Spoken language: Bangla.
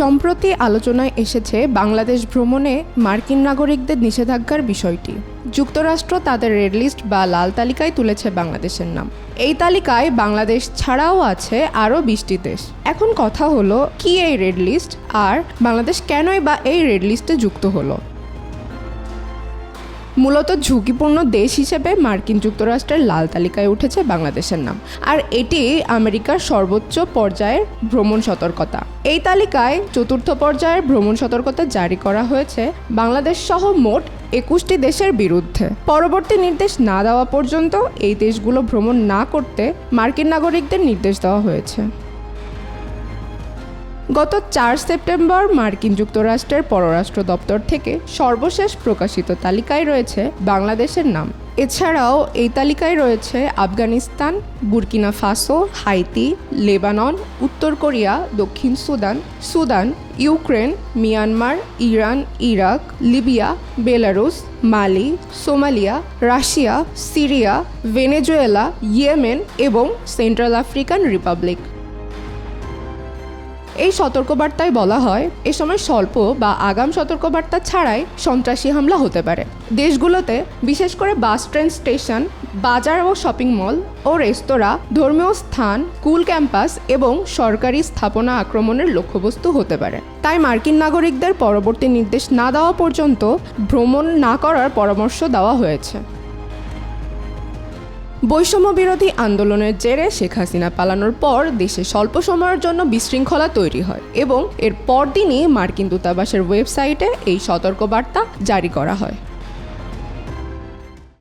সম্প্রতি আলোচনায় এসেছে বাংলাদেশ ভ্রমণে মার্কিন নাগরিকদের নিষেধাজ্ঞার বিষয়টি। যুক্তরাষ্ট্র তাদের রেড লিস্ট বা লাল তালিকায় তুলেছে বাংলাদেশের নাম। এই তালিকায় বাংলাদেশ ছাড়াও আছে আরও বিশটি দেশ। এখন কথা হলো, কি এই রেড লিস্ট? আর বাংলাদেশ কেনই বা এই রেড লিস্টে যুক্ত হলো? মূলত ঝুঁকিপূর্ণ দেশ হিসেবে মার্কিন যুক্তরাষ্ট্রের লাল তালিকায় উঠেছে বাংলাদেশের নাম। আর এটি আমেরিকার সর্বোচ্চ পর্যায়ের ভ্রমণ সতর্কতা। এই তালিকায় চতুর্থ পর্যায়ের ভ্রমণ সতর্কতা জারি করা হয়েছে বাংলাদেশ সহ মোট একুশটি দেশের বিরুদ্ধে। পরবর্তী নির্দেশ না দেওয়া পর্যন্ত এই দেশগুলো ভ্রমণ না করতে মার্কিন নাগরিকদের নির্দেশ দেওয়া হয়েছে। গত চার সেপ্টেম্বর মার্কিন যুক্তরাষ্ট্রের পররাষ্ট্র দপ্তর থেকে সর্বশেষ প্রকাশিত তালিকায় রয়েছে বাংলাদেশের নাম। এছাড়াও এই তালিকায় রয়েছে Afghanistan, Burkina Faso, Haiti, Lebanon, উত্তর কোরিয়া, দক্ষিণ Sudan Sudan, Ukraine, Myanmar, Iran, Iraq, Libya Belarus Mali, Somalia, Russia, Syria, Venezuela, Yemen এবং সেন্ট্রাল আফ্রিকান রিপাবলিক। এই সতর্কবার্তায় বলা হয়, এ সময় স্বল্প বা আগাম সতর্কবার্তা ছাড়াই সন্ত্রাসী হামলা হতে পারে। দেশগুলোতে, বিশেষ করে বাস, ট্রেন, স্টেশন, বাজার ও শপিং মল ও রেস্তোরাঁ, ধর্মীয় স্থান স্কুল ক্যাম্পাস এবং সরকারি স্থাপনা আক্রমণের লক্ষ্যবস্তু হতে পারে। তাই মার্কিন নাগরিকদের পরবর্তী নির্দেশ না দেওয়া পর্যন্ত ভ্রমণ না করার পরামর্শ দেওয়া হয়েছে। বৈষম্য বিরোধী আন্দোলনের জেরে শেখ হাসিনা পালানোর পর দেশে স্বল্প সময়ের জন্য বিশৃঙ্খলা তৈরি হয় এবং এর পরদিনই মার্কিন দূতাবাসের ওয়েবসাইটে এই সতর্কবার্তা জারি করা হয়।